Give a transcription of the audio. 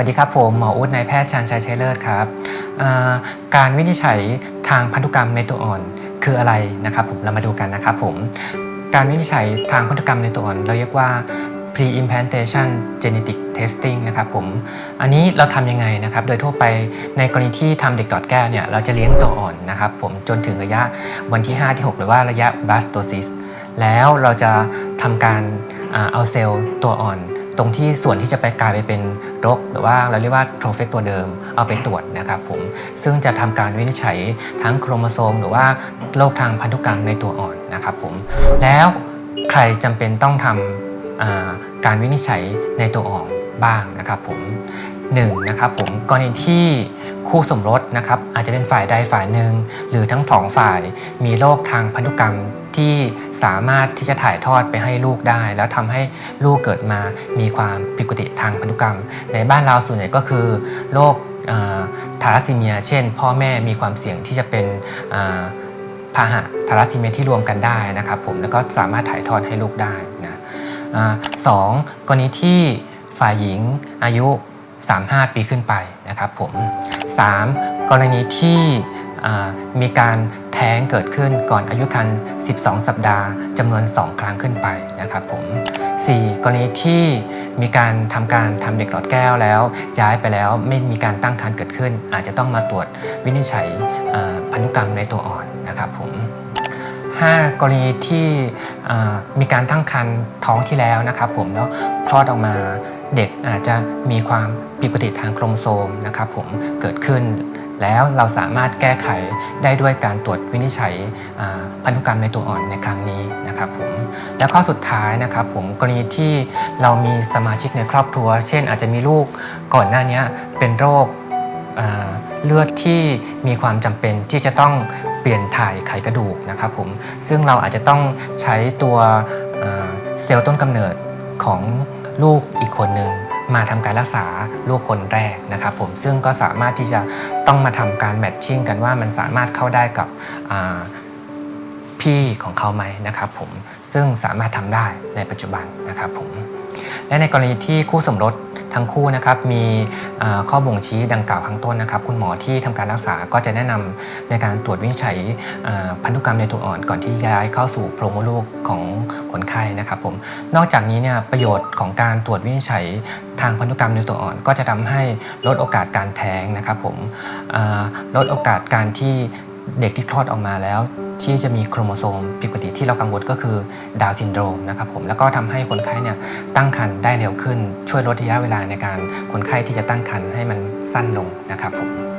วัสดีครับผมหมออุดนายแพทย์ชาญชัยชัยเลิศครับการวินิจฉัยทางพันธุกรรมในตัวอ่อนคืออะไรนะครับผมเรามาดูกันนะครับผมการวินิจฉัยทางพันธุกรรมในตัวอ่อนเราเรียกว่า pre-implantation genetic testing นะครับผม อันนี้เราทำยังไงนะครับ โดยทั่วไปในกรณีที่ทำเด็กหลอดแก้วเนี่ย เราจะเลี้ยงตัวอ่อนนะครับผมจนถึงระยะวันที่ 5 ที่ 6 หรือว่าระยะ blastocyst แล้วเราจะทำการเอาเซลล์ตัวอ่อน ตรงที่ส่วนที่จะไปกลายไปเป็นรก หรือว่าเราเรียกว่าโทรเฟกตัวเดิมเอาไปตรวจนะครับผมซึ่งจะทำการวินิจฉัยทั้งโครโมโซม หรือว่าโรคทางพันธุกรรมในตัวอ่อนนะครับผมแล้วใครจำเป็นต้องทำอ่าการวินิจฉัยในตัวอ่อนบ้างนะครับผมหนึ่งนะครับผมกรณีที่ คู่สมรสนะครับอาจจะเป็นฝ่ายใดฝ่ายหนึ่ง หรือทั้งสองฝ่ายมีโรคทางพันธุกรรมที่สามารถที่จะถ่ายทอดไปให้ลูกได้ แล้วทำให้ลูกเกิดมามีความผิดปกติทางพันธุกรรม ในบ้านเราส่วนใหญ่ก็คือโรคทาราซีเมีย เช่น พ่อแม่มีความเสี่ยงที่จะเป็นอ่าพาหะทาราซีเมียที่รวมกันได้นะครับผมแล้วก็สามารถถ่ายทอดให้ลูกได้นะอสองกรณีที่ฝ่ายหญิงอายุ 35 ปีขึ้นไปนะครับผม 3. กรณีที่มีการแท้งเกิดขึ้นก่อนอายุครรภ์12 สัปดาห์จำนวน 2 ครั้งขึ้นไปนะครับผม 4. กรณีที่มีการทำการทำเด็กหลอดแก้วแล้ว ย้ายไปแล้วไม่มีการตั้งครรภ์เกิดขึ้น อาจจะต้องมาตรวจวินิจฉัยพันธุกรรมในตัวอ่อนนะครับผม 5. กรณีที่มีการตั้งครรภ์ท้องที่แล้วนะครับผมแล้วคลอดออกมา เด็กอาจจะมีความผิดปกติทางโครโมโซมนะครับผมเกิดขึ้น แล้วเราสามารถแก้ไขได้ด้วยการตรวจวินิจฉัยพันธุกรรมในตัวอ่อนในครั้งนี้นะครับผมและข้อสุดท้ายนะครับผมกรณีที่เรามีสมาชิกในครอบครัว เช่นอาจจะมีลูกก่อนหน้านี้เป็นโรคเลือดที่มีความจำเป็นที่จะต้องเปลี่ยนถ่ายไขกระดูกนะครับผมซึ่งเราอาจจะต้องใช้ตัวเซลล์ต้นกำเนิดของ ลูกอีกคนหนึ่งมาทำการรักษาลูกคนแรกนะครับผมซึ่งก็สามารถที่จะต้องมาทำการแมทชิ่งกันว่ามันสามารถเข้าได้กับพี่ของเขาไหมนะครับผมซึ่งสามารถทำได้ในปัจจุบันนะครับผมและในกรณีที่คู่สมรส ทั้งคู่นะครับมีข้อบ่งชี้ดังกล่าวข้างต้นนะครับ คุณหมอที่ทำการรักษาก็จะแนะนำในการตรวจวินิจฉัยพันธุกรรมในตัวอ่อนก่อนที่จะย้ายเข้าสู่โพรงมดลูกของคนไข้นะครับผมนอกจากนี้เนี่ยประโยชน์ของการตรวจวินิจฉัยทางพันธุกรรมในตัวอ่อน ก็จะทำให้ลดโอกาสการแท้งนะครับผมลดโอกาสการที่เด็กที่คลอดออกมาแล้ว ที่จะมีโครโมโซมผิดปกติ ที่เรากังวลก็คือดาวซินโดรมนะครับผมแล้วก็ทำให้คนไข้เนี่ยตั้งครรภ์ได้เร็วขึ้น ช่วยลดระยะเวลาในการคนไข้ที่จะตั้งครรภ์ให้มันสั้นลงนะครับผม